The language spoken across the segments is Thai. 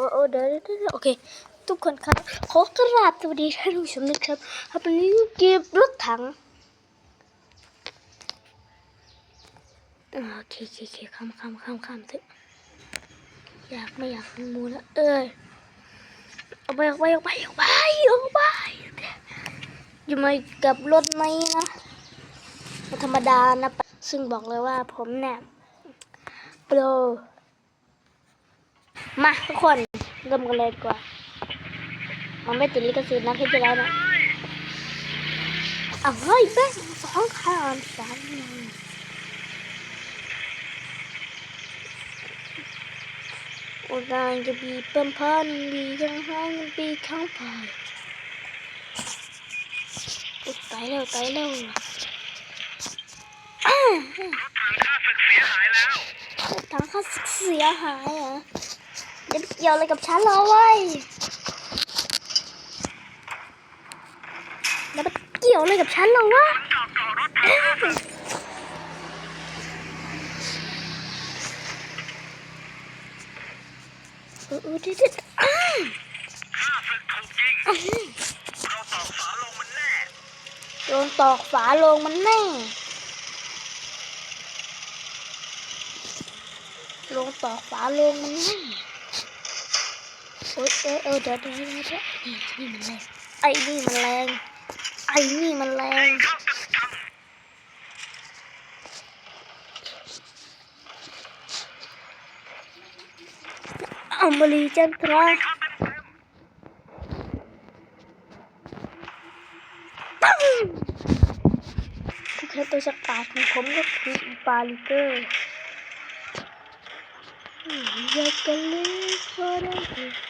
อ้โอ้เดี๋ยวเดี๋ยวเดี๋ยวโอเค ทุกคนครับ ขอกราบสวัสดีท่านผู้ชมนะครับครับวันนี้เก็บรถถังอ่าโอเคโอเคโอเคข้ามข้ามข้ามข้ามเถอะอยากไม่อยากเป็นมูแล้วเอ้ยเอาไปเอาไปเอาไปเอาไปเอาไปอยู่มากับรถไหมนะมธรรมดานะซึ่งบอกเลยว่าผมเนี่ยโปรมาทุกคน เริ่มกันเลยดีกว่า มันไม่ติดลิขสิทธิ์นะที่ที่แล้วนะเอาเฮ้ยแม่งสองข้ามสามโอ้นางจะบีเป็นพันบียังห้มันปีข้างไปอุ๊ยตายแล้วตายแล้วอ้าศึกเสียหายแล้วถังข้าศึกเสียหายเหรอ อย่าไปเกี่ยวอะไรกับฉันเลยเว้ยอย่าไปเกี่ยวอะไรกับฉันเลยวะเออเออเดี๋ยวเดี๋ยวอ้าวอ้าวโดนตอกฝาลงมันแน่ลงตอกฝาลงมันแน่ โอ๊ยเออเออเดี๋ยวเดี๋ยวเดี๋ยวนี่นี่มันแรงไอ้นี่มันแรงไอ้นี่มันแรงอามาลีจันทราปังทุกแค่ตัวสกัดของผมก็คือปาลิเกอร์อยากจะเล่นก็ได้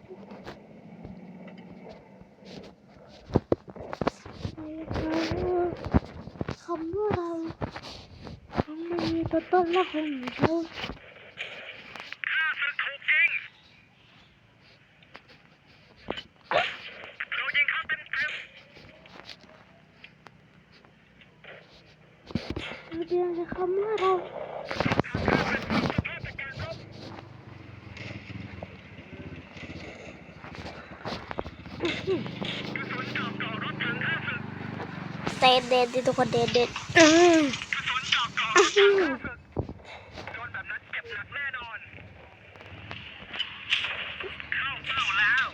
can make it what I do. ให้ไปตายก็พอแค่เพียงแค่คำว่าเราอืมจะเป็นละคงอยู่ใช่โอ้ยจ่าเสียจ่าเสียโอ้ยคำว่าเราคงไม่มีตัวตนและคงอยู่เท่าเพียงแค่คำว่าเรา เด็ดเด็ดดิทุกคนเด็ดเด็ดอืมอืมโดนแบบนั้นเจ็บหนักแน่นอนเข้าเป้าแล้ว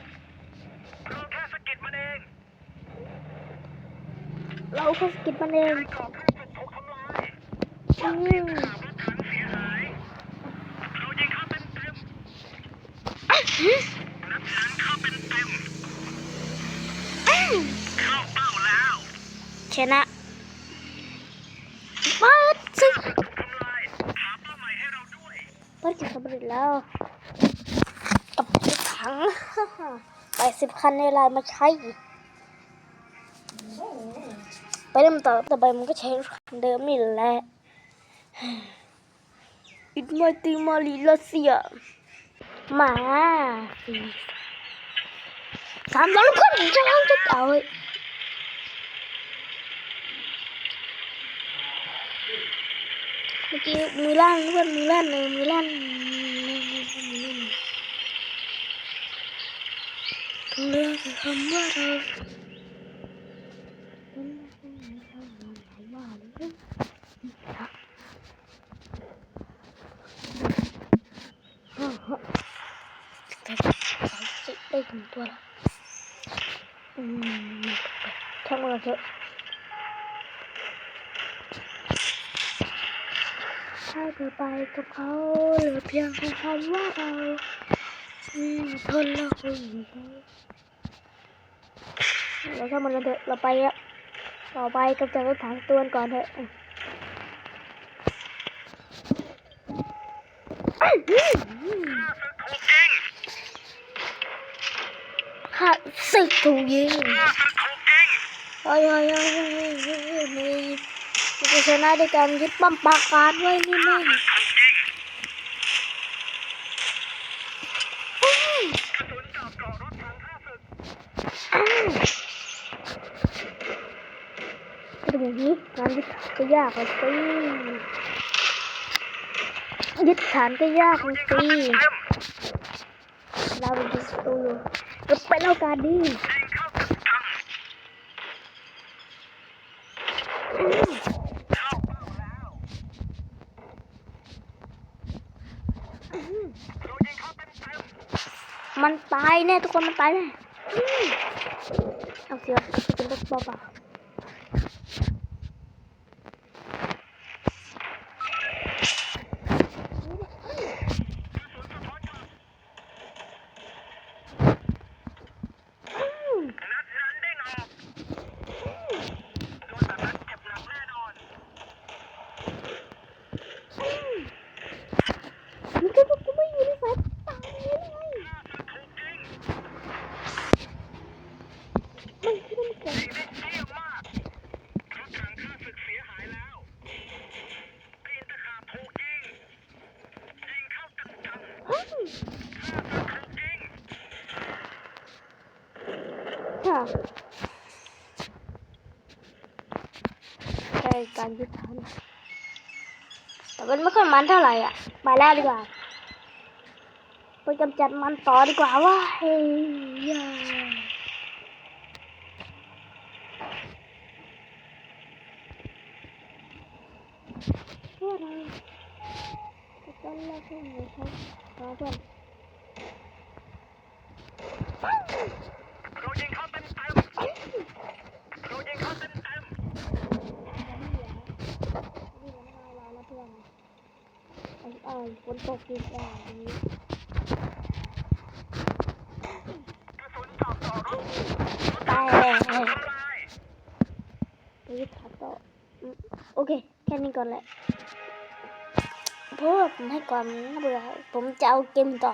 เราแค่สกิดมันเองเราก็สกิดมันเองก่อเพื่อถูกทำลายอืมขับรถถังเสียหา ชนะปัดสิถูกทำลายหาเป้าใหม่ให้เราด้วยปัดจะสำเร็จแล้วกับรถถังไปสิบคันในลายมาใช้อีกไปเริ่มต่อต่อไปมันก็ใช้เดิมนี่แหละอิดมาติมาลีลาเซียมาสี่สามสองคนจะเอาจะเอา เว้ยเมื่อกี้มือลั่นเพื่อนมือลั่นเลยมือลั่นต้องเลือกคำว่าเราว่าเลยได้ถึงตัวแล้วอืมช่างมันเถอะ ถ้าเธอไปกับเขาเหลือเพียงแค่คำว่าเราอืมทนแล้วคงอยู่แล้วถ้ามันเถอะเราไปอะต่อไปกำจัดรถถังตัวก่อนเถอะข้าศึกถูกยิงข้าศึกถูกยิงเฮ้ยเฮ้ยเฮ้ยเฮ้ย เฮ้ยเฮ้ยมีมีจะชนะด้วยการยึดป้อมปราการไว้นี่แม่งถูกยิงกระสุนเจาะเกาะรถถังข้าศึกอ้าวก็เป็นอย่างนี้งานยึดฐานก็ยากเลยสิยึดฐานก็ยากเลยยิงสิเข้าเต็มเราเป็นศัตรูอยู่ก็ไปแล้วกันดิๆยิงเข้าเต็มๆเข้าเป้าแล้วเรายิงเข้าเต็มๆ มัน ตายแน่ทุกคนมันตายแน่เอาเสียเอาเป็นรถเบาๆอืม นัดนั้นได้หนอกโดนแบบนั้นเจ็บหนักแน่นอน มันก็บอกกูไม่อยู่ในสายตาเลยไง ข้าศึกถูกยิง มันคิดว่ามันเกิด ยิงได้เยี่ยมมากรถถังข้าศึกเสียหายแล้วปีนตะขาบถูกยิง ยิงเข้าเต็มๆ อ้าว ข้าศึกถูกยิง ค่ะใช่ การยึดฐานแต่มันไม่ค่อยมันเท่าไหร่อะไปแล้วดีกว่าไปกำจัดมันต่อดีกว่าว่าเฮ้ยยาพวกเราจะต้องเลิกให้หนูครับขอเพื่อน เรายิงเข้าเต็มๆเรายิงเข้าเต็ม นี่มันน่ารักนะ เพื่อนอ่อนๆฝนตกดีกว่านี้กระสุนเจาะต่อรถรถตาถัยงแล้วทำลายไปยึดขาต่ออืมโอเค แค่นี้ก่อนแหละเพราะว่าผมให้ความน่าเบื่อผมจะเอาเกมต่อ